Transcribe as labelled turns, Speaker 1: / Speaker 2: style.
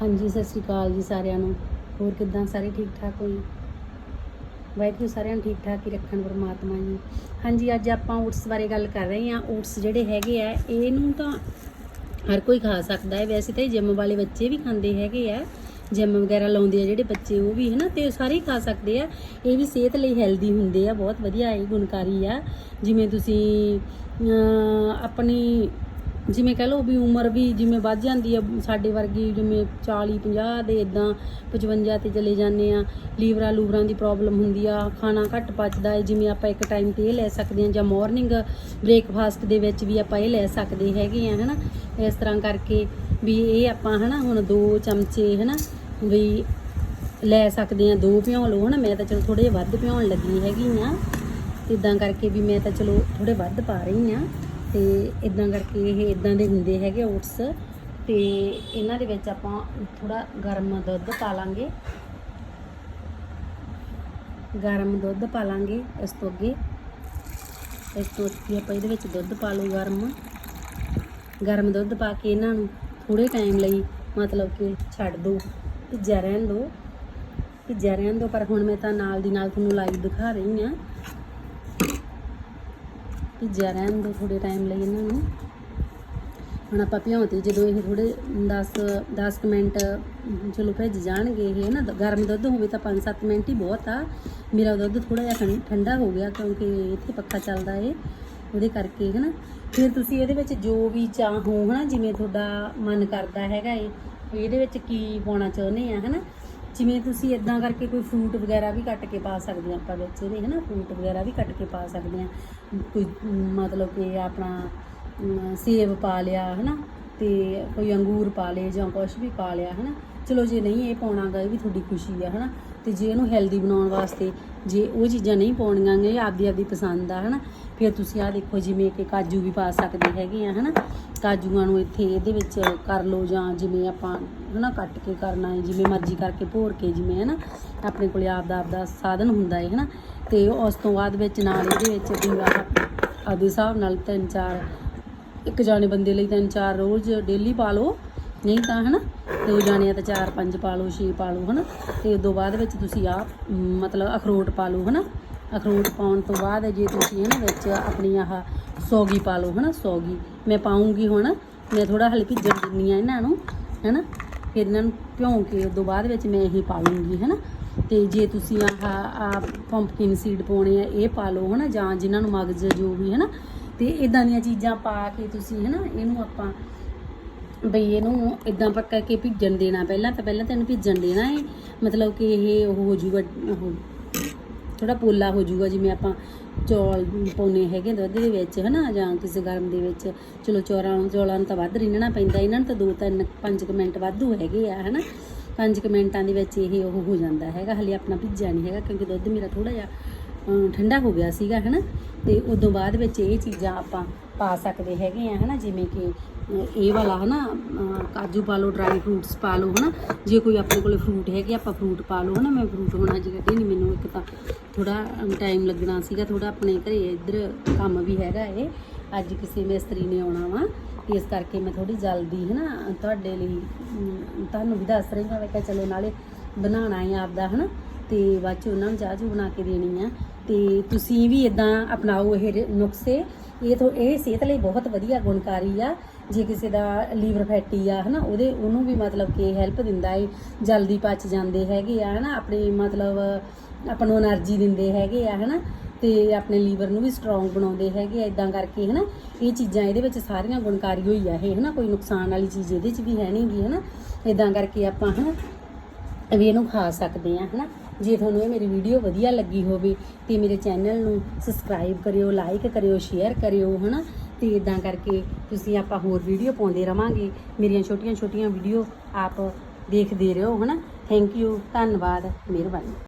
Speaker 1: ਹਾਂਜੀ, ਸਤਿ ਸ਼੍ਰੀ ਅਕਾਲ ਜੀ ਸਾਰਿਆਂ ਨੂੰ। ਹੋਰ ਕਿੱਦਾਂ ਸਾਰੇ ਠੀਕ ਠਾਕ ਹੋਈ ਵਾਹਿਗੁਰੂ ਸਾਰਿਆਂ ਨੂੰ ਠੀਕ ਠਾਕ ਹੀ ਰੱਖਣ ਪਰਮਾਤਮਾ ਜੀ। ਹਾਂਜੀ, ਅੱਜ ਆਪਾਂ ਓਟਸ ਬਾਰੇ ਗੱਲ ਕਰ ਰਹੇ ਹਾਂ। ਓਟਸ ਜਿਹੜੇ ਹੈਗੇ ਆ, ਇਹਨੂੰ ਤਾਂ ਹਰ ਕੋਈ ਖਾ ਸਕਦਾ ਹੈ। ਵੈਸੇ ਤਾਂ ਜਿਮ ਵਾਲੇ ਬੱਚੇ ਵੀ ਖਾਂਦੇ ਹੈਗੇ ਆ। ਜਿਮ ਵਗੈਰਾ ਲਾਉਂਦੇ ਆ ਜਿਹੜੇ ਬੱਚੇ, ਉਹ ਵੀ ਹਨਾ, ਤੇ ਸਾਰੇ ਹੀ ਖਾ ਸਕਦੇ ਆ। ਇਹ ਵੀ ਸਿਹਤ ਲਈ ਹੈਲਦੀ ਹੁੰਦੇ ਆ, ਬਹੁਤ ਵਧੀਆ ਇਹ ਗੁਣਕਾਰੀ ਆ। ਜਿਵੇਂ ਤੁਸੀਂ ਆਪਣੀ ਜਿਵੇਂ ਕਹ ਲਓ ਵੀ ਉਮਰ ਵੀ ਜਿਵੇਂ ਵੱਧ ਜਾਂਦੀ ਆ, ਸਾਡੇ ਵਰਗੀ ਜਿਵੇਂ 40 50 ਦੇ ਇਦਾਂ 55 ਤੇ ਚਲੇ ਜਾਂਦੇ ਆ, ਲੀਵਰਾਂ ਲੂਵਰਾਂ ਦੀ ਪ੍ਰੋਬਲਮ ਹੁੰਦੀ ਆ, ਖਾਣਾ ਘੱਟ ਪਚਦਾ ਹੈ ਜਿਵੇਂ ਆਪਾਂ ਇੱਕ ਟਾਈਮ ਤੇ ਇਹ ਲੈ ਸਕਦੇ ਆ, ਜਾਂ ਮਾਰਨਿੰਗ ਬ੍ਰੇਕਫਾਸਟ ਦੇ ਵਿੱਚ ਵੀ ਆਪਾਂ ਇਹ ਲੈ ਸਕਦੇ ਹੈਗੇ ਆ, ਹਨਾ? ਇਸ ਤਰ੍ਹਾਂ ਕਰਕੇ ਵੀ ਇਹ ਆਪਾਂ, ਹਨਾ, ਹੁਣ ਦੋ ਚਮਚੇ, ਹਨਾ, ਵੀ ਲੈ ਸਕਦੇ ਆ, ਦੋ ਭਿਉਂ ਲਓ, ਹਨਾ? ਮੈਂ ਤਾਂ ਚਲੋ ਥੋੜੇ ਜਿਹਾ ਵੱਧ ਭਿਉਣ ਲੱਗੀ ਹੈਗੀ ਆ, ਇਦਾਂ ਕਰਕੇ ਵੀ ਮੈਂ ਤਾਂ ਚਲੋ ਥੋੜੇ ਵੱਧ ਪਾ ਰਹੀ ਆ। ਤੇ ਇਦਾਂ ਕਰਕੇ ਇਹ ਇਦਾਂ ਦੇ ਹੁੰਦੇ ਹੈਗੇ ਓਟਸ ਤੇ ਇਹਨਾਂ ਦੇ ਵਿੱਚ ਆਪਾਂ ਥੋੜਾ ਗਰਮ ਦੁੱਧ ਪਾ ਲਾਂਗੇ। ਗਰਮ ਦੁੱਧ ਪਾ ਲਾਂਗੇ ਇਸ ਤੋਂ ਅੱਗੇ। ਇਸ ਤੋਂ ਅੱਗੇ ਆਪਾਂ ਇਹਦੇ ਵਿੱਚ ਦੁੱਧ ਪਾ ਲਓ ਗਰਮ। ਗਰਮ ਦੁੱਧ ਪਾ ਕੇ ਇਹਨਾਂ ਨੂੰ ਥੋੜੇ ਟਾਈਮ ਲਈ ਮਤਲਬ ਕਿ ਛੱਡ ਦਿਓ, ਭਿੱਜਿਆ ਰਹਿਣ ਦਿਓ। ਭਿੱਜਿਆ ਰਹਿਣ ਦਿਓ, ਪਰ ਹੁਣ ਮੈਂ ਤਾਂ ਨਾਲ ਦੀ ਨਾਲ ਤੁਹਾਨੂੰ ਲਾਈਵ ਦਿਖਾ ਰਹੀ ਹਾਂ। ਭਿੱਜਿਆ ਰਹਿਣ ਦੋ ਥੋੜੇ ਟਾਈਮ ਲਈ ਇਹਨਾਂ ਨੂੰ। ਹੁਣ ਆਪਾਂ ਭਿਉਂਤੇ ਜਦੋਂ ਇਹ ਥੋੜੇ 10 10 ਕੁ ਮਿੰਟ, ਚਲੋ ਭਿੱਜ ਜਾਣਗੇ ਇਹ ਨਾ? ਗਰਮ ਦੁੱਧ ਹੋਵੇ ਤਾਂ 5-7 ਮਿੰਟ ਹੀ ਬਹੁਤ ਆ। ਮੇਰਾ ਦੁੱਧ ਥੋੜਾ ਜਿਹਾ ਠੰ- ਠੰਡਾ ਹੋ ਗਿਆ ਕਿਉਂਕਿ ਇੱਥੇ ਪੱਖਾ ਚੱਲਦਾ ਏ, ਉਹਦੇ ਕਰਕੇ, ਹੈ ਨਾ? ਫਿਰ ਤੁਸੀਂ ਇਹਦੇ ਵਿੱਚ ਜੋ ਵੀ ਚਾਹੋ ਨਾ? ਜਿਵੇਂ ਤੁਹਾਡਾ ਮਨ ਕਰਦਾ ਹੈਗਾ ਏ ਵੀ ਇਹਦੇ ਵਿੱਚ ਕੀ ਪਾਉਣਾ ਚਾਹੁੰਦੇ ਆ ਨਾ? ਜਿਵੇਂ ਤੁਸੀਂ ਇਦਾਂ ਕਰਕੇ ਕੋਈ ਫਰੂਟ ਵਗੈਰਾ ਵੀ ਕੱਟ ਕੇ ਪਾ ਸਕਦੇ ਆ ਆਪਾਂ ਵਿੱਚ, ਇਹਦੇ ਹਨਾ ਫਰੂਟ ਵਗੈਰਾ ਵੀ ਕੱਟ ਕੇ ਪਾ ਸਕਦੇ ਆ ਕੋਈ, ਮਤਲਬ ਕਿ ਆਪਣਾ ਸੇਬ ਪਾ ਲਿਆ, ਹਨਾ। ਤੇ ਕੋਈ ਅੰਗੂਰ ਪਾ ਲਏ ਜਾਂ ਕੁਝ ਵੀ ਪਾ ਲਿਆ, ਹਨਾ? ਚਲੋ ਜੇ ਨਹੀਂ ਇਹ ਪਾਉਣਾਗਾ, ਇਹ ਵੀ ਤੁਹਾਡੀ ਖੁਸ਼ੀ ਆ, ਹਨਾ? ਤੇ ਜੇ ਇਹਨੂੰ ਹੈਲਦੀ ਬਣਾਉਣ ਵਾਸਤੇ ਜੇ ਉਹ ਚੀਜ਼ਾਂ ਨਹੀਂ ਪਾਉਣੀਆਂ ਇਹ ਆਪਦੀ ਆਪਦੀ ਪਸੰਦ ਆ, ਹਨਾ? ਫਿਰ ਤੁਸੀਂ ਆਹ ਦੇਖੋ, ਜਿਵੇਂ ਕਿ ਕਾਜੂ ਵੀ ਪਾ ਸਕਦੇ ਹੈਗੇ ਆ, ਹਨਾ? ਕਾਜੂਆਂ ਨੂੰ ਇੱਥੇ ਇਹਦੇ ਵਿੱਚ ਕਰ ਲਓ ਜਾਂ ਜਿਵੇਂ ਆਪਾਂ, ਹਨਾ, ਕੱਟ ਕੇ ਕਰਨਾ ਹੈ, ਜਿਵੇਂ ਮਰਜ਼ੀ ਕਰਕੇ ਭੋਰ ਕੇ, ਜਿਵੇਂ, ਹਨਾ? ਆਪਣੇ ਕੋਲ ਆਪਦਾ ਆਪਦਾ ਸਾਧਨ ਹੁੰਦਾ ਹੈ, ਹਨਾ? ਤੇ ਉਸ ਤੋਂ ਬਾਅਦ ਵਿੱਚ ਨਾਲ ਇਹਦੇ ਵਿੱਚ ਤੁਸੀਂ ਆਹ, ਆਪਦੇ ਹਿਸਾਬ ਨਾਲ ਤਿੰਨ ਚਾਰ ਇੱਕ ਜਾਣੇ ਬੰਦੇ ਲਈ ਤਿੰਨ ਚਾਰ ਰੋਜ਼ ਡੇਲੀ ਪਾ ਲਓ ਨਹੀਂ ਤਾਂ ਹਨਾ, ਦੋ ਜਾਣਿਆਂ ਤਾਂ ਚਾਰ ਪੰਜ ਪਾ ਲਓ ਛੇ ਪਾ ਲਓ ਹਨਾ। ਤੇ ਉਦੋਂ ਬਾਅਦ ਵਿੱਚ ਤੁਸੀਂ ਆ ਮਤਲਬ ਅਖਰੋਟ ਪਾ ਲਓ ਹਨਾ। ਅਖਰੋਟ ਪਾਉਣ ਤੋਂ ਬਾਅਦ ਜੇ ਤੁਸੀਂ ਹਨਾ ਵਿੱਚ ਆਪਣੀ ਆਹ ਸੌਗੀ ਪਾ ਲਓ ਹਨਾ, ਸੌਗੀ। ਮੈਂ ਪਾਉਂਗੀ ਹੁਣ, ਮੈਂ ਥੋੜਾ ਹਲੇ ਭਿੱਜਣ ਦਿੰਨੀ ਆ ਇਹਨਾਂ ਨੂੰ, ਹਨਾ। ਫਿਰ ਇਹਨਾਂ ਨੂੰ ਭਿਉਂ ਕੇ ਉਦੋਂ ਬਾਅਦ ਵਿੱਚ ਮੈਂ ਇਹ ਪਾ ਲੂੰਗੀ ਹਨਾ। ਤੇ ਜੇ ਤੁਸੀਂ ਆਹ ਆ ਪੰਪਕਿਨ ਸੀਡ ਪਾਉਣੇ ਆ, ਇਹ ਪਾ ਲਓ ਹਨਾ, ਜਾਂ ਜਿਨ੍ਹਾਂ ਨੂੰ ਮਗਜ਼ ਜੋ ਵੀ, ਹਨਾ। ਤੇ ਇਦਾਂ ਦੀਆਂ ਚੀਜ਼ਾਂ ਪਾ ਕੇ ਤੁਸੀਂ ਹਨਾ, ਇਹਨੂੰ ਆਪਾਂ ਬਈ ਇਹਨੂੰ ਇਦਾਂ ਪੱਕਾ ਕੇ ਭਿੱਜਣ ਦੇਣਾ, ਪਹਿਲਾਂ ਤਾਂ ਪਹਿਲਾਂ ਤਾਂ ਇਹਨੂੰ ਭਿੱਜਣ ਦੇਣਾ ਹੈ ਮਤਲਬ ਕਿ ਇਹ ਉਹ ਹੋ ਜੂਗਾ, ਉਹ ਥੋੜਾ ਪੋਲਾ ਹੋ ਜਾਊਗਾ ਜਿਵੇਂ ਆਪਾਂ ਚੌਲ ਪਾਉਨੇ ਹੈਗੇ ਦੁੱਧ ਦੇ ਵਿੱਚ ਹਨਾ, ਜਾਂ ਕਿਸੇ ਗਰਮ ਦੇ ਵਿੱਚ। ਚਲੋ ਚੌਰਾਂ ਚੌਲਾਂ ਨੂੰ ਤਾਂ ਵੱਧ ਰਿੰਨਣਾ ਪੈਂਦਾ, ਇਹਨਾਂ ਨੂੰ ਤਾਂ 2 3 5 ਕੁ ਮਿੰਟ ਵਾਧੂ ਹੈਗੇ ਆ, ਹਨਾ। 5 ਕੁ ਮਿੰਟਾਂ ਦੇ ਵਿੱਚ ਇਹ ਉਹ ਹੋ ਜਾਂਦਾ ਹੈਗਾ, ਹਲੇ ਆਪਣਾ ਭਿੱਜਿਆ ਨਹੀਂ ਹੈਗਾ, ਕਿਉਂਕਿ ਦੁੱਧ ਮੇਰਾ ਥੋੜਾ ਜਿਹਾ ਠੰਡਾ ਹੋ ਗਿਆ ਸੀਗਾ ਹਨਾ? ਤੇ ਉਦੋਂ ਬਾਅਦ ਵਿੱਚ ਇਹ ਚੀਜ਼ਾਂ ਆਪਾਂ ਪਾ ਸਕਦੇ ਹੈਗੇ ਆ ਹਨਾ? ਜਿਵੇਂ ਕਿ ਇਹ ਵਾਲਾ ਹਨਾ? ਅ, ਕਾਜੂ ਪਾ ਲਓ ਡਰਾਈ ਫਰੂਟਸ ਪਾ ਲਓ ਹਨਾ? ਜੇ ਕੋਈ ਆਪਣੇ ਕੋਲੇ ਫਰੂਟ ਹੈਗੇ ਆਪਾਂ ਫਰੂਟ ਪਾ ਲਓ ਹਨਾ? ਮੈਂ ਫਰੂਟ ਹੁਣ ਅੱਜ ਕੱਢੇ ਨਹੀਂ ਮੈਨੂੰ ਇੱਕ ਤਾਂ ਥੋੜਾ ਟਾਈਮ ਲੱਗਣਾ ਸੀਗਾ ਥੋੜਾ ਆਪਣੇ ਘਰੇ ਇੱਧਰ ਕੰਮ ਵੀ ਹੈਗਾ ਇਹ। ਅੱਜ ਕਿਸੇ ਮਿਸਤਰੀ ਨੇ ਆਉਣਾ ਵਾ ਇਸ ਕਰਕੇ ਮੈਂ ਥੋੜੀ ਜਲਦੀ ਹਨਾ ਤੁਹਾਡੇ ਲਈ ਤੁਹਾਨੂੰ ਵੀ ਦੱਸ ਰਹੀ ਹਾਂ ਕਿਹਾ ਚਲੋ ਨਾਲੇ ਬਣਾਉਣਾ ਹੈ ਆਪਦਾ ਹਨਾ? ਤੇ ਬਾਅਦ ਚ ਉਹਨਾਂ ਨੂੰ ਚਾਹ ਚੂਹ ਬਣਾ ਕੇ ਦੇਣੀ ਆ। ਤੇ ਤੁਸੀਂ ਵੀ ਇਦਾਂ ਅਪਣਾਓ ਇਹ ਨੁਕਸੇ। ਇਹ ਤੋਂ ਇਹ ਸਿਹਤ ਲਈ ਬਹੁਤ ਵਧੀਆ ਗੁਣਕਾਰੀ ਆ। ਜੇ ਕਿਸੇ ਦਾ ਲੀਵਰ ਫੈਟੀ ਆ, ਹਨਾ, ਉਹਦੇ, ਉਹਨੂੰ ਵੀ ਮਤਲਬ ਕਿ ਹੈਲਪ ਦਿੰਦਾ ਏ। ਜਲਦੀ ਪਚ ਜਾਂਦੇ ਹੈਗੇ ਆ, ਹਨਾ, ਆਪਣੇ ਮਤਲਬ ਆਪਾਂ ਨੂੰ એનર્ਜੀ ਦਿੰਦੇ ਹੈਗੇ ਆ, ਹਨਾ, ਤੇ ਆਪਣੇ ਲੀਵਰ ਨੂੰ ਵੀ ਸਟਰੋਂਗ ਬਣਾਉਂਦੇ ਹੈਗੇ ਐਦਾਂ ਕਰਕੇ, ਹਨਾ। ਇਹ ਚੀਜ਼ਾਂ ਇਹਦੇ ਵਿੱਚ ਸਾਰੀਆਂ ਗੁਣਕਾਰੀ ਹੋਈ ਆ ਇਹ, ਹਨਾ, ਕੋਈ ਨੁਕਸਾਨ ਵਾਲੀ ਚੀਜ਼ ਇਹਦੇ 'ਚ ਵੀ ਹੈ ਨਹੀਂਗੀ ਹਨਾ। ਐਦਾਂ ਕਰਕੇ ਆਪਾਂ, ਹਨਾ, ਵੀ ਇਹਨੂੰ ਖਾ ਸਕਦੇ ਆ, ਹਨਾ। ਜੇ ਤੁਹਾਨੂੰ ਇਹ ਮੇਰੀ ਵੀਡੀਓ ਵਧੀਆ ਲੱਗੀ ਹੋਵੇ ਤੇ ਮੇਰੇ ਚੈਨਲ ਨੂੰ ਸਬਸਕ੍ਰਾਈਬ ਕਰਿਓ ਲਾਈਕ ਕਰਿਓ ਸ਼ੇਅਰ ਕਰਿਓ, ਹਨਾ? ਤੇ ਇਦਾਂ ਕਰਕੇ ਤੁਸੀਂ ਆਪਾਂ ਹੋਰ ਵੀਡੀਓ ਪਾਉਂਦੇ ਰਵਾਂਗੇ। ਮੇਰੀਆਂ ਛੋਟੀਆਂ ਛੋਟੀਆਂ ਵੀਡੀਓ ਆਪ ਦੇਖਦੇ ਰਹੋ, ਹਨਾ? ਥੈਂਕ ਯੂ ਧੰਨਵਾਦ, ਮਿਹਰਬਾਨੀ।